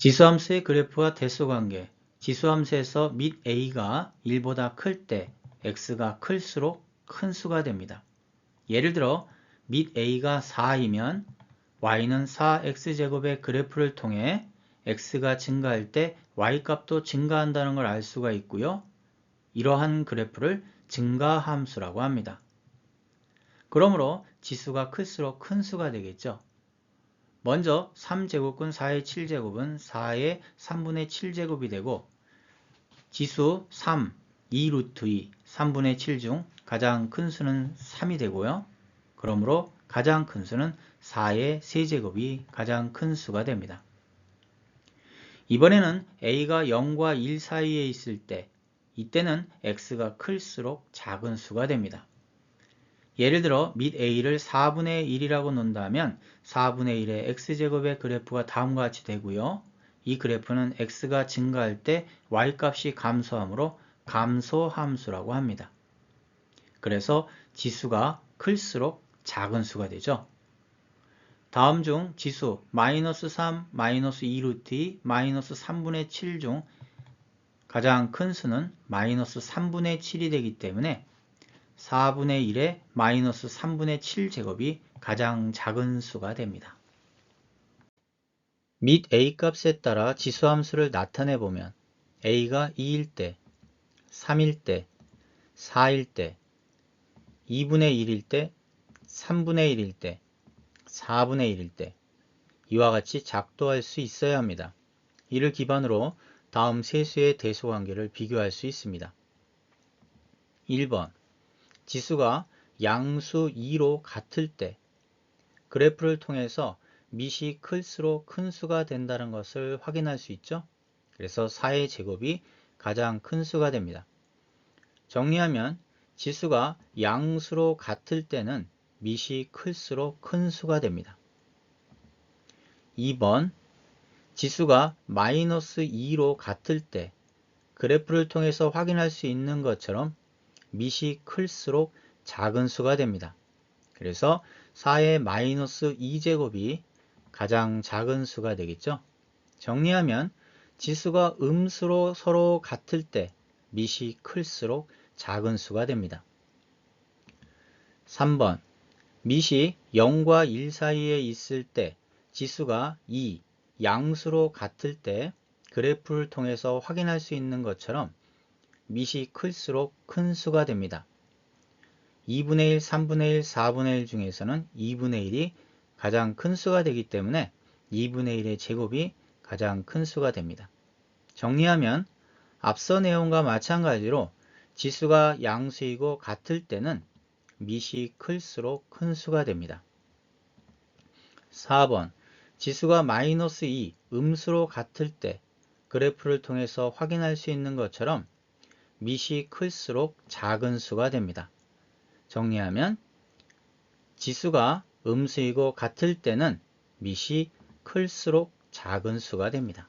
지수함수의 그래프와 대소관계 지수함수에서 및 a가 1보다 클 때 x가 클수록 큰 수가 됩니다. 예를 들어 및 a가 4이면 y는 4x제곱의 그래프를 통해 x가 증가할 때 y값도 증가한다는 걸 알 수가 있고요. 이러한 그래프를 증가함수라고 합니다. 그러므로 지수가 클수록 큰 수가 되겠죠. 먼저 3제곱근 4의 7제곱은 4의 3분의 7제곱이 되고 지수 3, 2루트 2, 3분의 7 중 가장 큰 수는 3이 되고요. 그러므로 가장 큰 수는 4의 세제곱이 가장 큰 수가 됩니다. 이번에는 a가 0과 1 사이에 있을 때 이때는 x가 클수록 작은 수가 됩니다. 예를 들어 및 a를 4분의 1이라고 놓는다면 4분의 1의 x제곱의 그래프가 다음과 같이 되고요. 이 그래프는 x가 증가할 때 y값이 감소하므로 감소 함수라고 합니다. 그래서 지수가 클수록 작은 수가 되죠. 다음 중 지수 마이너스 3, 마이너스 2루트 2, 마이너스 3분의 7 중 가장 큰 수는 마이너스 3분의 7이 되기 때문에 4분의 1에 마이너스 3분의 7 제곱이 가장 작은 수가 됩니다. 및 a값에 따라 지수함수를 나타내 보면 a가 2일 때, 3일 때, 4일 때, 2분의 1일 때, 3분의 1일 때, 4분의 1일 때 이와 같이 작도할 수 있어야 합니다. 이를 기반으로 다음 세 수의 대소관계를 비교할 수 있습니다. 1번 지수가 양수 2로 같을 때 그래프를 통해서 밑이 클수록 큰 수가 된다는 것을 확인할 수 있죠. 그래서 4의 제곱이 가장 큰 수가 됩니다. 정리하면 지수가 양수로 같을 때는 밑이 클수록 큰 수가 됩니다. 2번 지수가 마이너스 2로 같을 때 그래프를 통해서 확인할 수 있는 것처럼 밑이 클수록 작은 수가 됩니다. 그래서 4의 마이너스 2제곱이 가장 작은 수가 되겠죠. 정리하면 지수가 음수로 서로 같을 때 밑이 클수록 작은 수가 됩니다. 3번 밑이 0과 1 사이에 있을 때 지수가 2, 양수로 같을 때 그래프를 통해서 확인할 수 있는 것처럼 밑이 클수록 큰 수가 됩니다. 2분의 1, 3분의 1, 4분의 1 중에서는 2분의 1이 가장 큰 수가 되기 때문에 2분의 1의 제곱이 가장 큰 수가 됩니다. 정리하면 앞서 내용과 마찬가지로 지수가 양수이고 같을 때는 밑이 클수록 큰 수가 됩니다. 4번 지수가 마이너스 2 음수로 같을 때 그래프를 통해서 확인할 수 있는 것처럼 밑이 클수록 작은 수가 됩니다. 정리하면 지수가 음수이고 같을 때는 밑이 클수록 작은 수가 됩니다.